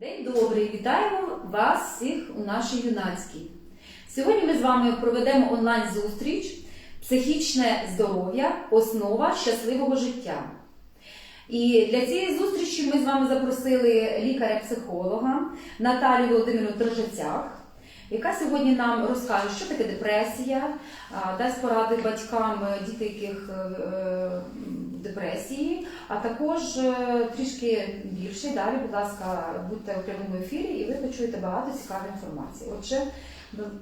День добрий! Вітаємо вас всіх у нашій юнацькій. Сьогодні ми з вами проведемо онлайн-зустріч Психічне здоров'я основа щасливого життя. І для цієї зустрічі ми з вами запросили лікаря-психолога Наталію Володимирівну Трожецяк, яка сьогодні нам розкаже, що таке депресія, дасть поради батькам, е, діти, яких е, е, депресії, а також трішки більше. Далі, будь ласка, будьте у прямому ефірі і ви почуєте багато цікавої інформації. Отже,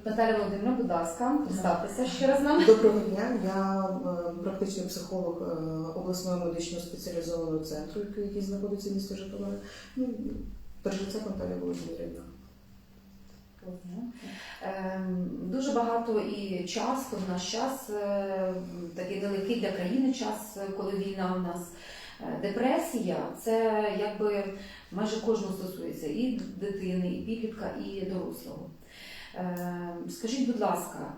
Наталя Володимирівна, будь ласка, представтеся ще раз нам. Доброго дня. Я практичний психолог обласного медичного спеціалізованого центру, який- знаходиться в місті Житомир. Ну, Держиця Наталія Володимирівна. Ем, Дуже багато і часто в наш час, е, такий далекий для країни час, е, коли війна у нас. Е, Депресія це якби майже кожного стосується і дитини, і підлітка, і дорослого. Ем, Скажіть, будь ласка,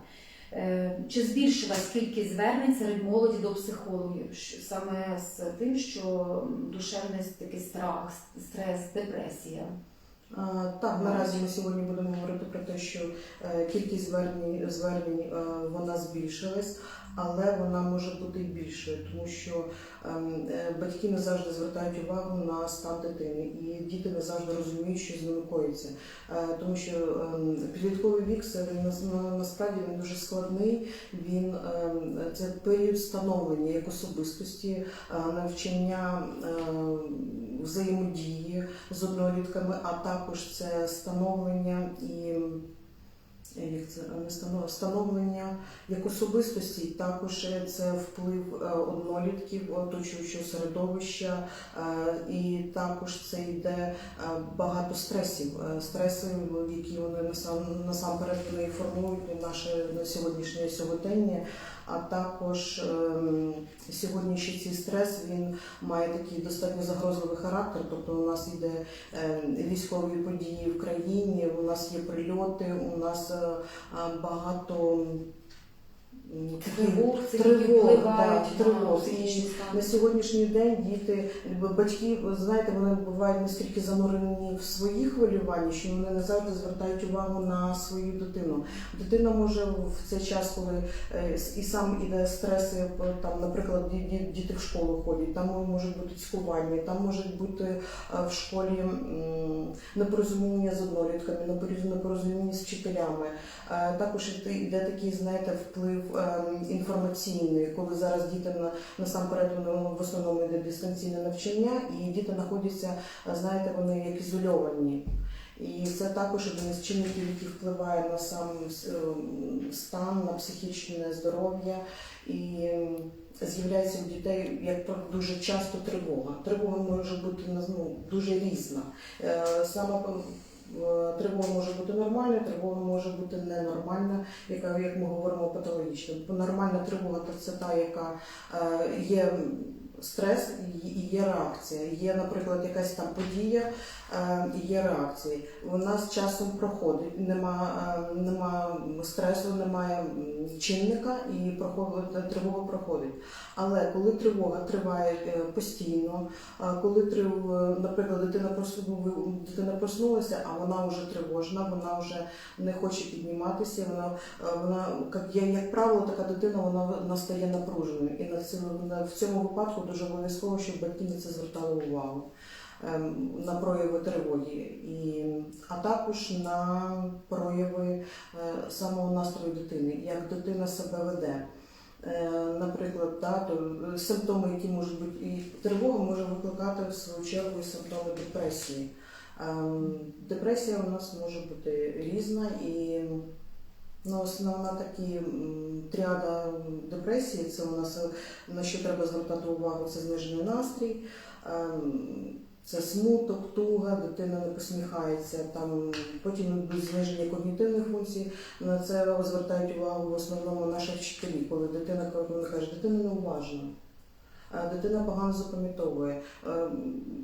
е, чи збільшилась кількість звернень серед молоді до психологів саме з тим, що душевний такий страх, стрес, депресія? Так, наразі ми сьогодні будемо говорити про те, що е, кількість звернень, звернень е, вона збільшилась, але вона може бути і більшою, тому що ем, е, батьки не завжди звертають увагу на стан дитини, і діти не завжди розуміють, що з ними коїться. Е, Тому що ем, підлітковий вік це насправді він дуже складний. Він ем, це період становлення як особистості, е, навчання взаємодії з однолітками, а також це становлення і як це не станов- становлення як особистості, також е, це вплив е, однолітків, оточуючого середовища, е, і також це йде е, багато стресів, е, стреси, які вони насам- насамперед не формують наше на сьогоднішнє сьогодення. А також сьогодні сьогоднішній цей стрес він має такий достатньо загрозливий характер. Тобто у нас йде е, військові події в країні, у нас є прильоти, у нас е, багато Тривог, це тривог, да, тривог. І на сьогоднішній день діти, батьки, знаєте, вони бувають настільки занурені в свої хвилювання, що вони не завжди звертають увагу на свою дитину. Дитина може в цей час, коли е, і сам іде стреси, е, там, наприклад, ді- ді- діти в школу ходять, там можуть бути цькування, там можуть бути е, в школі непорозуміння з однолітками, непорозуміння- з вчителями. Е, Також йде такий, знаєте, вплив ем, інформаційний, коли зараз діти на насамперед в основному йде дистанційне навчання, і діти знаходяться, е, знаєте, вони як ізольовані. І це також один із чинників, який впливає на сам ем, стан, на психічне здоров'я і ем, з'являється у дітей як про- дуже часто тривога. Тривога може бути ну, дуже різна. Е, Саме тривога може бути нормальна, тривога може бути ненормальна, яка, як ми говоримо, патологічна. Нормальна тривога це та, яка е, є стрес і є реакція. Є, наприклад, якась там подія, е, і є реакція. Вона з часом проходить, нема, е, нема стресу, немає чинника і проходить, тривога проходить. Але коли тривога триває е, постійно, коли трив- наприклад, дитина дитина проснулася, а вона вже тривожна, вона вже не хоче підніматися. Вона вона як як правило, така дитина вона вона стає напруженою. І на в цьому випадку дуже обов'язково, щоб батьки на це звертали увагу. ем, На прояви тривоги, і, а також на прояви е, самого настрою дитини, як дитина себе веде. Е, Наприклад, да, то е, симптоми, які можуть бути, і тривога може викликати в свою чергу симптоми депресії. Ем, Депресія у нас може бути різна і ну, основна такі тріада депресії це у нас е, на що треба звертати увагу, це знижений настрій. ем, Це смуток, туга, дитина не посміхається, там потім зниження когнітивних функцій. На це звертають увагу в основному наші вчителі, коли дитина кажуть, дитина неуважна. Е, Дитина погано запам'ятовує. Е,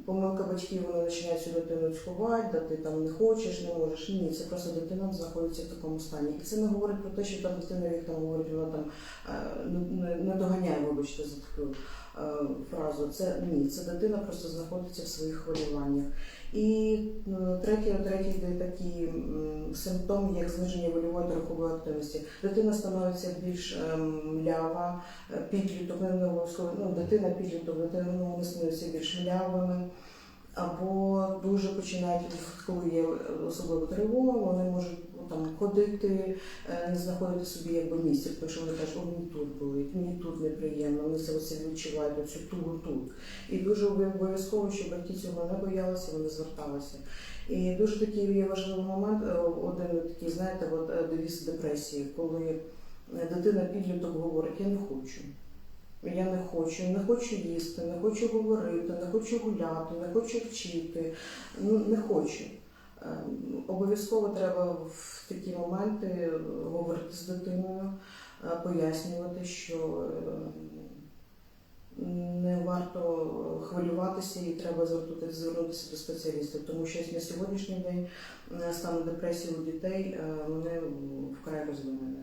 Помилка батьків вони починають цю дитину цькувати, да ти там не хочеш, не можеш. Ні, це просто дитина знаходиться в такому стані. І це не говорить про те, що там дитина, як там говорить, вона там е, не- доганяє, вибачте за таку фразу. Це ні, це дитина просто знаходиться в своїх хвилюваннях. І е, третій, третій такий симптом, як зниження вольової та рухової активності. Дитина становиться більш ем, млява, е, підліток, не обов'язково, ну, дитина підліток, дитина ну, вони становляться більш млявими. Або дуже починають, коли є особлива тривога, вони можуть там ходити, е, не знаходити собі якби місця, тому що вони кажуть, мені тут болить, мені тут неприємно, вони це оце відчувають оцю тугу тут. І дуже обов'язково, щоб батьки цього не боялися, вони зверталися. І дуже такий є важливий момент, е, один такий, знаєте, от е, девіз депресії, коли дитина підліток говорить, я не хочу. Я не хочу, не хочу їсти, не хочу говорити, не хочу гуляти, не хочу вчити, ну не хочу. Ем, Обов'язково треба в такі моменти говорити з дитиною, е, пояснювати, що ем, не варто хвилюватися і треба звернутися, до спеціалістів, тому що на сьогоднішній день е, стан депресії у дітей е, вони вкрай розвинені.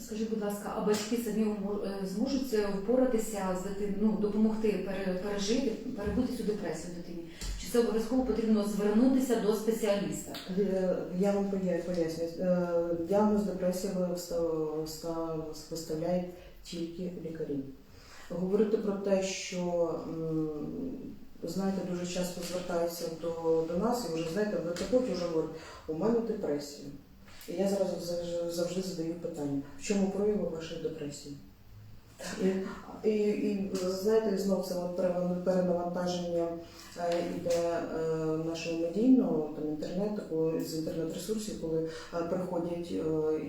Скажіть, будь ласка, а батьки самі зможуть впоратися з дитиною, ну, допомогти пере- пережити, перебути цю депресію дитині? Це обов'язково потрібно звернутися до спеціаліста? Е, Я вам поя- поясню. Е, Діагноз депресії виставляють тільки лікарі. Говорити про те, що знаєте, дуже часто звертаються до, до нас і вже знаєте, ви приходять вже говорять, у мене депресія. І я зараз завжди задаю питання, в чому прояви вашої депресії? І, і, знаєте, знов це перенавантаження е, іде е, нашого медійного там інтернету, з інтернет-ресурсів, коли е, приходять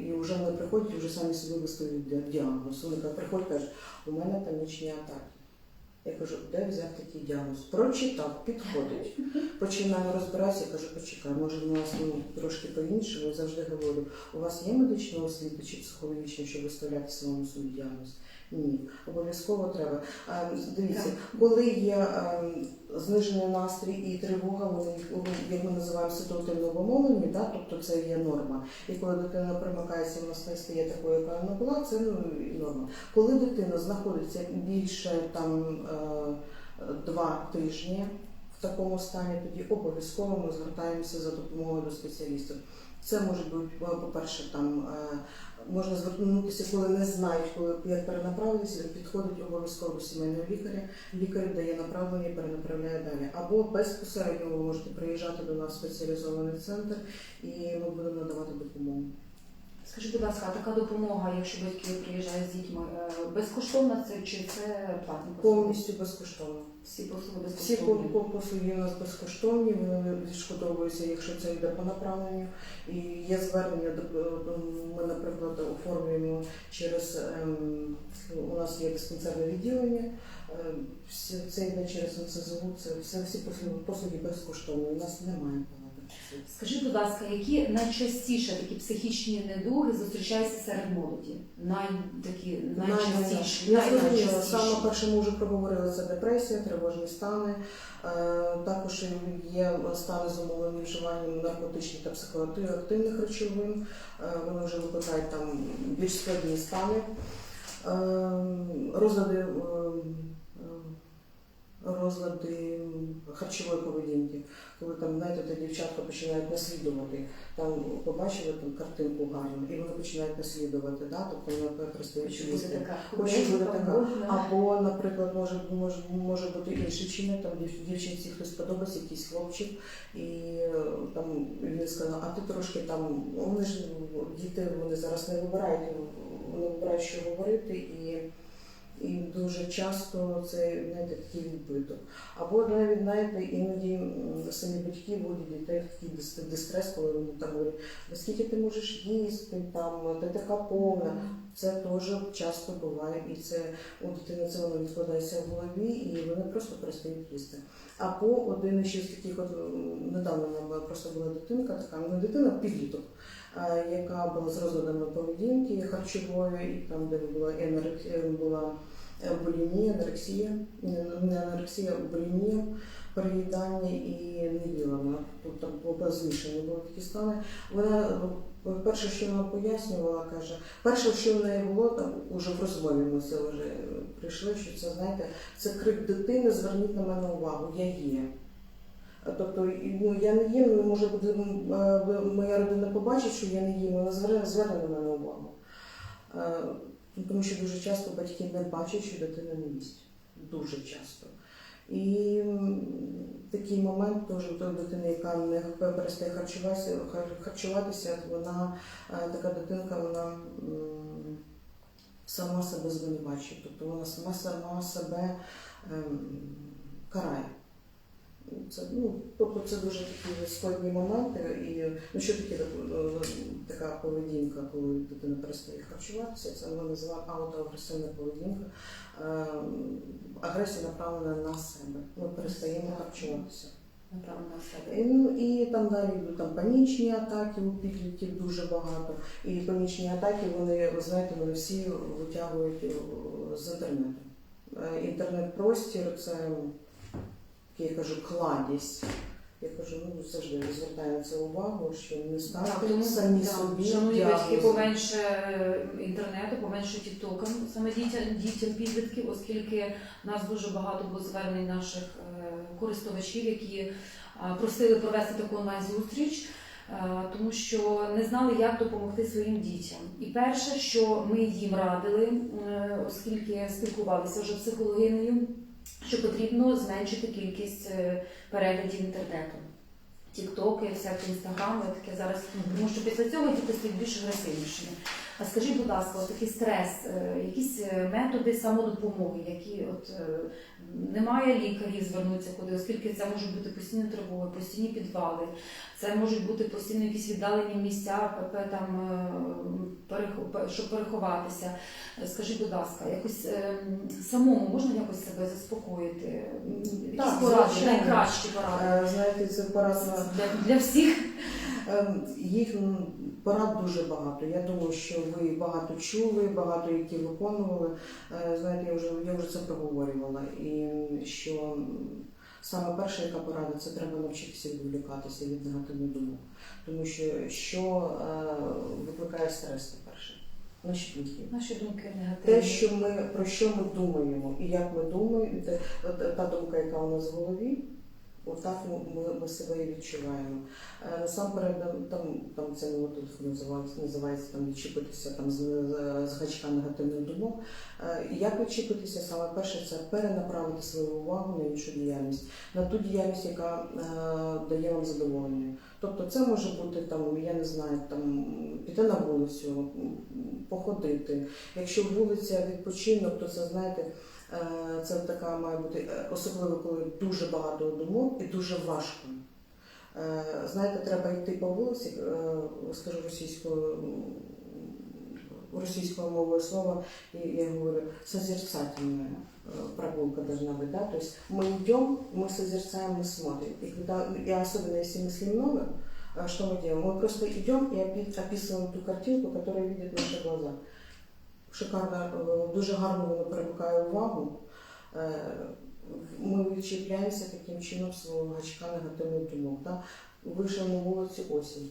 і вже вони приходять, вже самі собі виставляють діагноз. Вони приходять, кажуть, у мене панічні атаки. Я кажу, де взяв такий діагноз? Прочитав, підходить. Починаю розбиратися, кажу, почекай, може у нас ну, трошки по-іншому, завжди говорю, у вас є медична освіта чи психологічна, щоб виставляти самому собі діагноз? Ні, обов'язково треба. Дивіться, коли є знижений настрій і тривога, вони як ми називаємо ситуативно обумовлені, да, тобто це є норма. І коли дитина примикається, вона стає- стає такою, яка вона була, це ну, норма. Коли дитина знаходиться більше там е, два тижні в такому стані, тоді обов'язково ми звертаємося за допомогою до спеціалістів. Це може бути, по-перше, там е, можна звернутися, коли не знають, коли як перенаправитися, підходить обов'язково сімейного лікаря. Лікар дає направлення і перенаправляє далі. Або безпосередньо ви можете приїжджати до нас в спеціалізований центр, і ми будемо надавати допомогу. Скажіть, будь ласка, а така допомога, якщо батьки приїжджають з дітьми, е, безкоштовна це чи це платна? Повністю безкоштовно. Всі послуги Всі безкоштовні. по- послуги у нас безкоштовні, вони відшкодовуються, якщо це йде по направленню. І є звернення, до- до- ми, наприклад, оформлюємо через ем, у нас є диспансерне відділення. ем, всі- Це йде через НСЗУ, це все всі послуги, послуги безкоштовні. У нас немає. Скажіть, будь ласка, які найчастіше такі психічні недуги зустрічаються серед молоді? Най такі найчастіші, Я зрозуміла, саме перше ми вже проговорили це депресія, тривожні стани. Е, Також є стани з умовленим вживанням наркотичних та психоактивних речовин. Е, Вони вже викликають там більш складні стани. Е, Розлади, розлади харчової поведінки, коли там, знаєте, та дівчатка починають наслідувати, там побачили там картинку гарну, і вони починають наслідувати, да? тобто перестають Хочу бути їсти. така. Або, наприклад, може, може, може бути інший чинник, там дів- дівчинці хтось подобається, якийсь хлопчик, і е, там він сказав, а ти трошки там, ну, вони ж діти вони зараз не вибирають, вони вибирають, що говорити, і, і дуже часто це знаєте, такий відбиток. Або навіть знаєте, іноді самі батьки водять дітей в такий дистрес, коли вони там говорять, наскільки ти можеш їсти, там ти така повна. Це теж часто буває, і це у дитини це воно відкладається в голові, і вони просто перестають їсти. Або один ще з таких, от недавно нам просто була дитинка, така не дитина, підліток, яка була з розладами поведінки харчової, і там, де була енерг, була е, булімія, анорексія, не, анорексія, булімія, переїдання і не їла. Вона там було змішані були такі стани. Вона перше, що вона пояснювала, каже, перше, що в неї було там, уже в розмові ми це вже прийшли, що це знаєте, це крик дитини, зверніть на мене увагу, я є. Тобто, ну, я не їм, ну, може буде моя родина побачить, що я не їм, вона зверне, на мене увагу. Е, Тому що дуже часто батьки не бачать, що дитина не їсть. Дуже часто. І такий момент теж тої дитини, яка не перестає харчуватися, хар- харчуватися, вона е, така дитинка, вона сама себе звинувачує. Тобто вона сама сама себе ем, карає. Це, ну, тобто це дуже такі складні моменти. І ну, що таке е, така поведінка, коли дитина перестає харчуватися, це ми називаємо аутоагресивна поведінка. Е, Агресія направлена на себе. Ми перестаємо харчуватися. Направлено на себе. І, ну, і там далі йдуть там панічні атаки у підлітків дуже багато. І панічні атаки, вони, ви знаєте, вони всі витягують е, з інтернету. Е, Інтернет-простір це, я кажу, кладість. Я кажу, ну завжди звертаю це увагу, що не Так, ставте самі да, собі. шановні батьки, поменше е, інтернету, поменше тіктокам саме дітям, дітям підлітків, оскільки нас дуже багато було звернень наших е, користувачів, які е, просили провести таку онлайн-зустріч. Тому що не знали, як допомогти своїм дітям. І перше, що ми їм радили, оскільки спілкувалися вже з психологинею, що потрібно зменшити кількість е, переглядів інтернету. Тіктоки, всякі інстаграми, таке зараз, тому що після цього діти стають більш агресивнішими. А скажіть, будь ласка, от такий стрес, е, якісь е, методи самодопомоги, які от е, немає лікарів звернутися куди, оскільки це можуть бути постійні тривоги, постійні підвали, це можуть бути постійно якісь віддалені місця, там щоб переховатися. Скажіть, будь ласка, якось самому можна якось себе заспокоїти? Так, поради, найкращі поради Знаєте, це порадна для, для всіх. Ем, Їх м, порад дуже багато. Я думаю, що ви багато чули, багато які виконували. Е, Знаєте, я вже я вже це проговорювала. І що саме перша, яка порада, це треба навчитися відволікатися від негативних думок. Тому що що е, викликає стрес, по-перше, наші думки. Наші думки негативні. Те, що ми про що ми думаємо, і як ми думаємо, та думка, яка у нас в голові, отак ми, ми, себе і відчуваємо. Е, Насамперед, там- там, це метод називається, називається там відчепитися там з, з, гачка негативних думок. Е, Як відчепитися? Саме перше це перенаправити свою увагу на іншу діяльність, на ту діяльність, яка е, дає вам задоволення. Тобто це може бути там, я не знаю, там піти на вулицю, походити. Якщо вулиця відпочинок, то це знаєте, це така має бути е, особливо, коли дуже багато думок і дуже важко. Е, Знаєте, треба йти по вулиці, е, скажу російською м, російською мовою слова, і я говорю, созерцательная э, прогулка должна быть, да, то есть мы идем, мы созерцаем, мы смотрим, и когда, и особенно если мыслей много, а что мы делаем? Мы просто идем и опи- описываем ту картинку, которую видят наши глаза. Шикарно, е, дуже гарно воно перемикає увагу. Е, Ми відчіпляємося таким чином свого гачка негативних думок. Вийшов на вулиці осінь.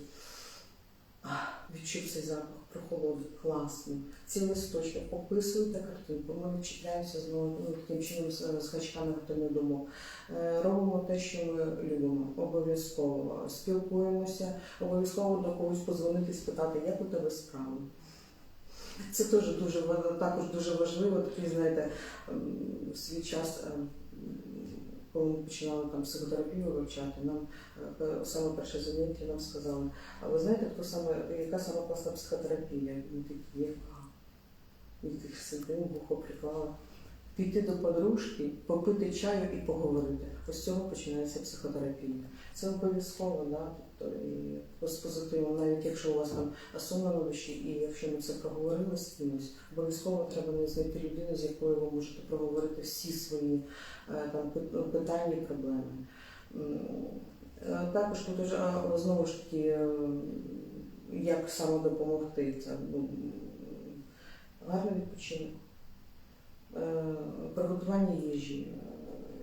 Відчув цей запах прохолоди, класно. Ці листочки описуєте картинку. Ми відчіпляємося знову ну, таким чином з, з гачка негативних думок. Е, Робимо те, що ми любимо, обов'язково спілкуємося, обов'язково до когось позвонити, спитати, як у тебе справи. Це теж дуже також дуже важливо. Такий, знаєте, ем, в свій час, ем, коли ми починали там психотерапію вивчати, нам е, саме перше заняття нам сказали, а ви знаєте, хто саме, яка саме класна психотерапія? Ми такі, яка? І так сидимо, вухо приклала. Піти до подружки, попити чаю і поговорити. Ось з цього починається психотерапія. Це обов'язково, да? Тобто, і з позитивом, навіть якщо у вас там сумно на душі, і якщо ми це проговорили з кимось, обов'язково треба знайти людину, з якою ви можете проговорити всі свої е, там питання, проблеми. Е, Також тут знову ж таки, як саме допомогти, це ну, гарний відпочинок. е, приготування їжі,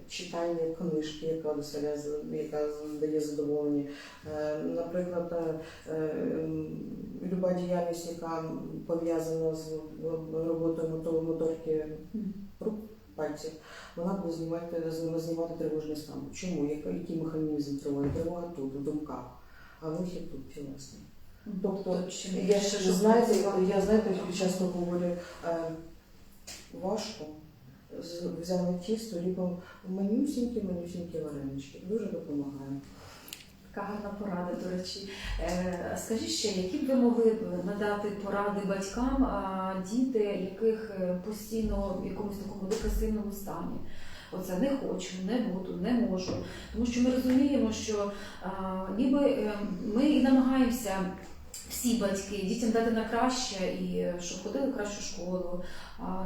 читання книжки, яка яка дає задоволення. Е, Наприклад, е, е, люба діяльність, яка пов'язана з роботою мото- моторики рук, пальців, вона буде знімати, знімати тривожний стан. Чому? Який механізм тривоги? Тривога тут, в думках, а вихід тут тілесний. Тобто, Я ще знаєте, я знаєте, часто говорю, важко. Взяли тісто, ліпимо манюсінькі, манюсінькі варенички. Дуже допомагає. Така гарна порада, до речі. Е, Скажіть ще, які б ви могли надати поради батькам, а, діти, яких е, постійно в якомусь такому депресивному стані? Оце не хочу, не буду, не можу. Тому що ми розуміємо, що а, ніби е, ми і намагаємося. Всі батьки дітям дати на краще, і е, щоб ходили в кращу школу,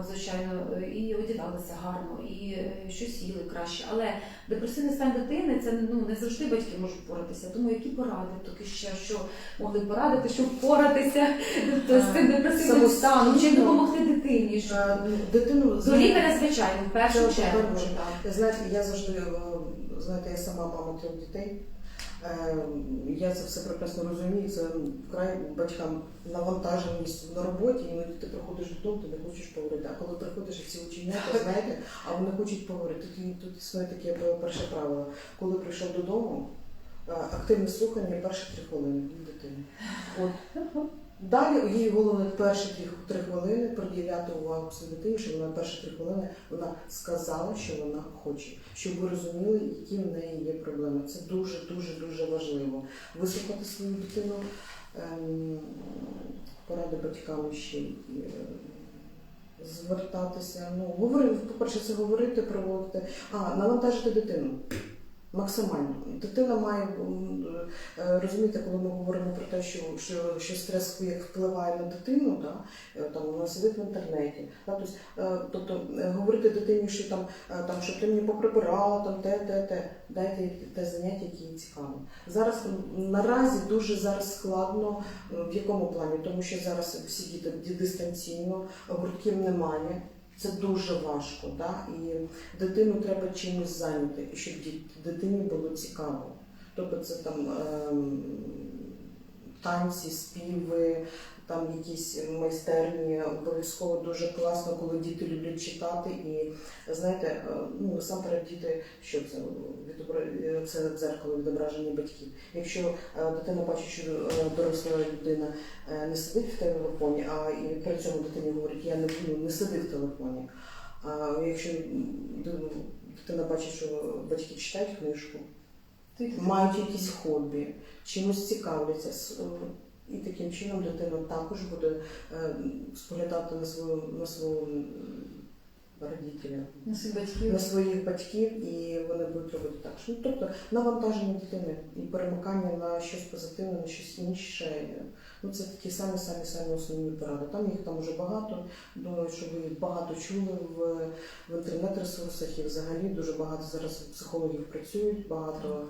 звичайно, е, і одягалися гарно, і е, щось їли краще. Але депресивний стан дитини це ну не завжди батьки можуть впоратися. Тому які поради таки ще що могли порадити, щоб впоратися тобто, з цим депресивним станом, чи допомогти дитині? Щоб... Е, Дитину До лікаря, звичайно, в першу чергу. Знаєте, я завжди, е, знаєте, я сама мама трьох дітей. Е, Я це все прекрасно розумію. Це вкрай батькам навантаженість на роботі, і ти приходиш додому, ти не хочеш поговорити. А коли приходиш і всі ученята, знаєте, а вони хочуть поговорити. Тут, тут існує таке перше правило. Коли прийшов додому, е, активне слухання перші три хвилини від дитини. От Далі їй головне перші три, хвилини приділяти увагу своїй дитині, щоб вона перші три хвилини вона сказала, що вона хоче, щоб ви розуміли, які в неї є проблеми. Це дуже дуже дуже важливо. Вислухати свою дитину, ем, поради батькам ще е, звертатися. Ну, говорити, по-перше, це говорити, проводити, а навантажити дитину. Максимально. Дитина має е, розуміти, коли ми говоримо про те, що, що, що стрес впливає на дитину, да? е, там вона сидить в інтернеті. Да? Тобто, е, тобто е, говорити дитині, що там, там щоб ти мені поприбирала, там те, те, те. Дайте те заняття, яке їй цікаво. Зараз наразі дуже зараз складно в якому плані, тому що зараз всі діти дистанційно, гуртків немає. Це дуже важко, да? і дитину треба чимось зайняти, щоб дитині було цікаво. Тобто це там ем, танці, співи, там якісь майстерні. Обов'язково дуже класно, коли діти люблять читати. І знаєте, е, ну насамперед діти, що це це дзеркало відображення батьків. Якщо е, дитина бачить, що е, доросла людина не сидить в телефоні, а і при цьому дитині говорить, я не буду не сиди в телефоні. А якщо дитина бачить, що батьки читають книжку, мають якісь хобі, чимось цікавляться. е, І таким чином дитина також буде е, споглядати на свою на свого м, На своїх батьків. на своїх батьків, і вони будуть робити так. Ну, тобто навантаження дитини і перемикання на щось позитивне, на щось інше. Ну, це такі самі самі самі основні поради. Там їх там вже багато. Думаю, що ви їх багато чули в, в інтернет-ресурсах і взагалі дуже багато зараз психологів працюють, багато,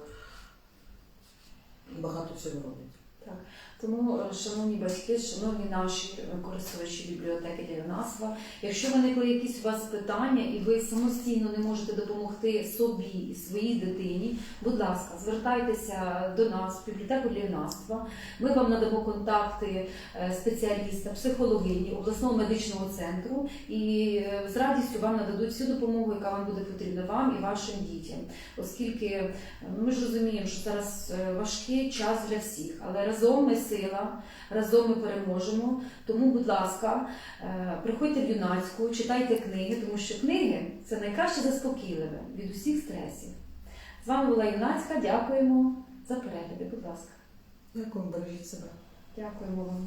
багато цього роблять. Тому, е, шановні батьки, шановні наші користувачі бібліотеки для юнацтва, якщо виникли якісь у вас питання і ви самостійно не можете допомогти собі і своїй дитині, будь ласка, звертайтеся до нас в бібліотеку для юнацтва. Ми вам надамо контакти е, спеціаліста, психологині обласного медичного центру і е, з радістю вам нададуть всю допомогу, яка вам буде потрібна вам і вашим дітям, оскільки ми ж розуміємо, що зараз важкий час для всіх, але разом ми сила, разом ми переможемо. Тому, будь ласка, е, приходьте в юнацьку, читайте книги, тому що книги це найкраще заспокійливе від усіх стресів. З вами була юнацька. Дякуємо за перегляди. Будь ласка, Дякую, бережіть себе. дякуємо вам.